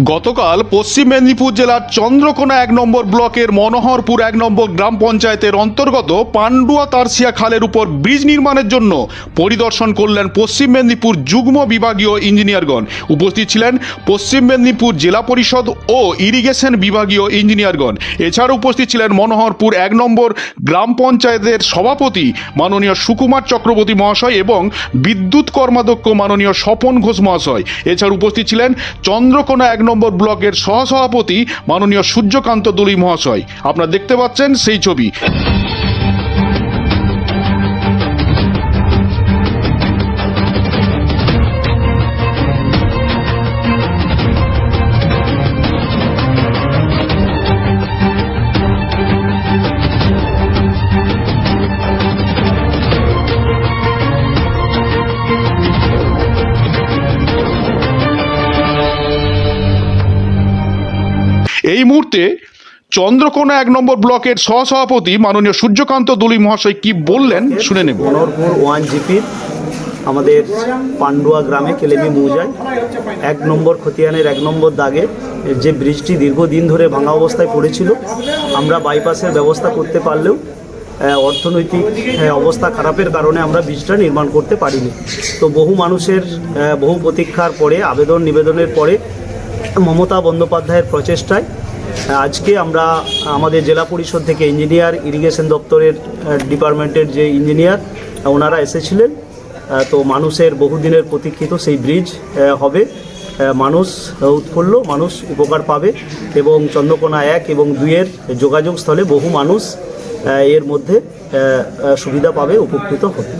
গতকাল পশ্চিম মেদিনীপুর জেলার চন্দ্রকোনা এক নম্বর ব্লকের মনোহরপুর এক নম্বর গ্রাম পঞ্চায়েতের অন্তর্গত পান্ডুয়া তারসিয়া খালের উপর ব্রিজ নির্মাণের জন্য পরিদর্শন করলেন পশ্চিম মেদিনীপুর যুগ্ম বিভাগীয় ইঞ্জিনিয়ারগণ। উপস্থিত ছিলেন পশ্চিম মেদিনীপুর জেলা পরিষদ ও ইরিগেশন বিভাগীয় ইঞ্জিনিয়ারগণ। এছাড়া উপস্থিত ছিলেন মনোহরপুর এক নম্বর গ্রাম পঞ্চায়েতের সভাপতি মাননীয় সুকুমার চক্রবর্তী মহাশয় এবং বিদ্যুৎ কর্মাধ্যক্ষ মাননীয় স্বপন ঘোষ মহাশয়। এছাড়া উপস্থিত ছিলেন চন্দ্রকোনা এক নম্বর ব্লকের সহসভাপতি মাননীয় সূর্যকান্ত দুলি মহাশয়। আপনারা দেখতে পাচ্ছেন সেই ছবি। এই মুহূর্তে চন্দ্রকোনা এক নম্বর ব্লকের সহসভাপতি মাননীয় সূর্যকান্ত দলুই মহাশয় কি বললেন, শুনে নেব। ওয়ান জিপির আমাদের পান্ডুয়া গ্রামে কেলেমি মৌজায়, এক নম্বর খতিয়ানের এক নম্বর দাগে যে ব্রিজটি দীর্ঘদিন ধরে ভাঙা অবস্থায় পড়েছিল, আমরা বাইপাসের ব্যবস্থা করতে পারলেও অর্থনৈতিক অবস্থা খারাপের কারণে আমরা ব্রিজটা নির্মাণ করতে পারিনি। তো বহু মানুষের বহু প্রতীক্ষার পরে, আবেদন নিবেদনের পরে, মমতা বন্দ্যোপাধ্যায়ের প্রচেষ্টায় আজকে আমরা আমাদের জেলা পরিষদ থেকে ইঞ্জিনিয়ার ইরিগেশন দপ্তরের ডিপার্টমেন্টের যে ইঞ্জিনিয়ার ওনারা এসেছিলেন। তো মানুষের বহুদিনের প্রতীক্ষিত সেই ব্রিজ হবে। মানুষ উৎফুল্ল, মানুষ উপকার পাবে এবং চন্দ্রকোনা এক এবং দুইয়ের যোগাযোগ স্থলে বহু মানুষ এর মধ্যে সুবিধা পাবে, উপকৃত হবে।